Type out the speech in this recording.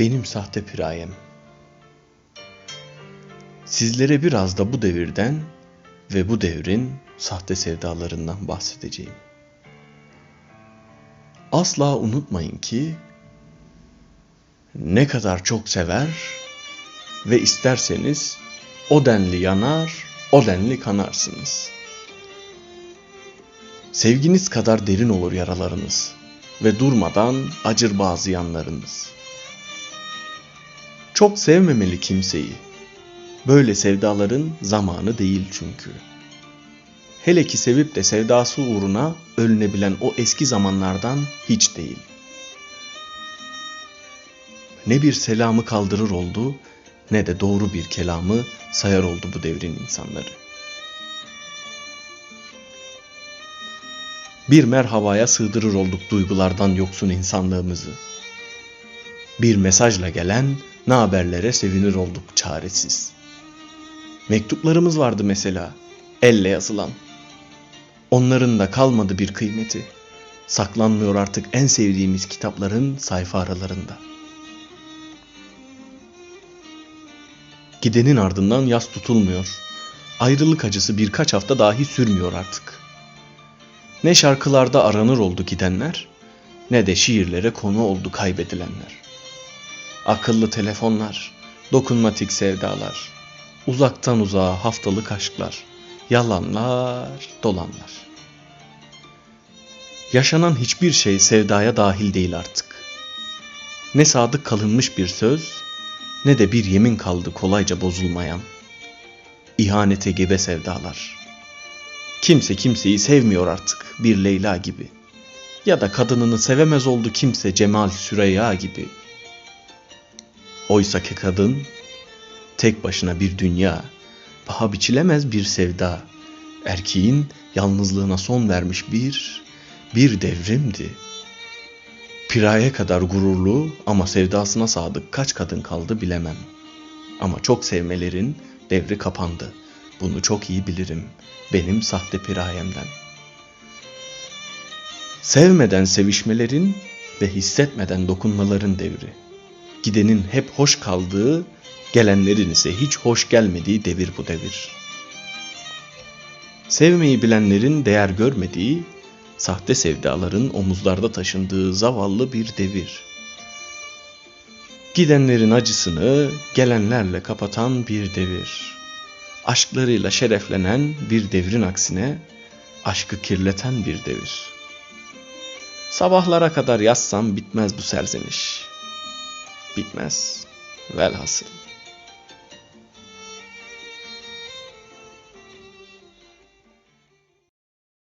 Benim sahte pirayem. Sizlere biraz da bu devirden ve bu devrin sahte sevdalarından bahsedeceğim. Asla unutmayın ki ne kadar çok sever ve isterseniz o denli yanar, o denli kanarsınız. Sevginiz kadar derin olur yaralarınız ve durmadan acır bazı yanlarınız. Çok sevmemeli kimseyi. Böyle sevdaların zamanı değil çünkü. Hele ki sevip de sevdası uğruna ölünebilen o eski zamanlardan hiç değil. Ne bir selamı kaldırır oldu ne de doğru bir kelamı sayar oldu bu devrin insanları. Bir merhabaya sığdırır olduk duygulardan yoksun insanlığımızı. Bir mesajla gelen ne haberlere sevinir olduk çaresiz. Mektuplarımız vardı mesela, elle yazılan. Onların da kalmadı bir kıymeti. Saklanmıyor artık en sevdiğimiz kitapların sayfa aralarında. Gidenin ardından yas tutulmuyor. Ayrılık acısı birkaç hafta dahi sürmüyor artık. Ne şarkılarda aranır oldu gidenler, ne de şiirlere konu oldu kaybedilenler. Akıllı telefonlar, dokunmatik sevdalar, uzaktan uzağa haftalık aşklar, yalanlar, dolanlar. Yaşanan hiçbir şey sevdaya dahil değil artık. Ne sadık kalınmış bir söz, ne de bir yemin kaldı kolayca bozulmayan. İhanete gebe sevdalar. Kimse kimseyi sevmiyor artık bir Leyla gibi. Ya da kadınını sevemez oldu kimse Cemal Süreyya gibi. Oysa ki kadın tek başına bir dünya, paha biçilemez bir sevda. Erkeğin yalnızlığına son vermiş bir, bir devrimdi. Piraye kadar gururlu ama sevdasına sadık kaç kadın kaldı bilemem. Ama çok sevmelerin devri kapandı. Bunu çok iyi bilirim benim sahte pirayemden. Sevmeden sevişmelerin ve hissetmeden dokunmaların devri. Gidenin hep hoş kaldığı, gelenlerin ise hiç hoş gelmediği devir bu devir. Sevmeyi bilenlerin değer görmediği, sahte sevdaların omuzlarda taşındığı zavallı bir devir. Gidenlerin acısını gelenlerle kapatan bir devir. Aşklarıyla şereflenen bir devrin aksine aşkı kirleten bir devir. Sabahlara kadar yazsam bitmez bu serzeniş. Bitmez velhasıl.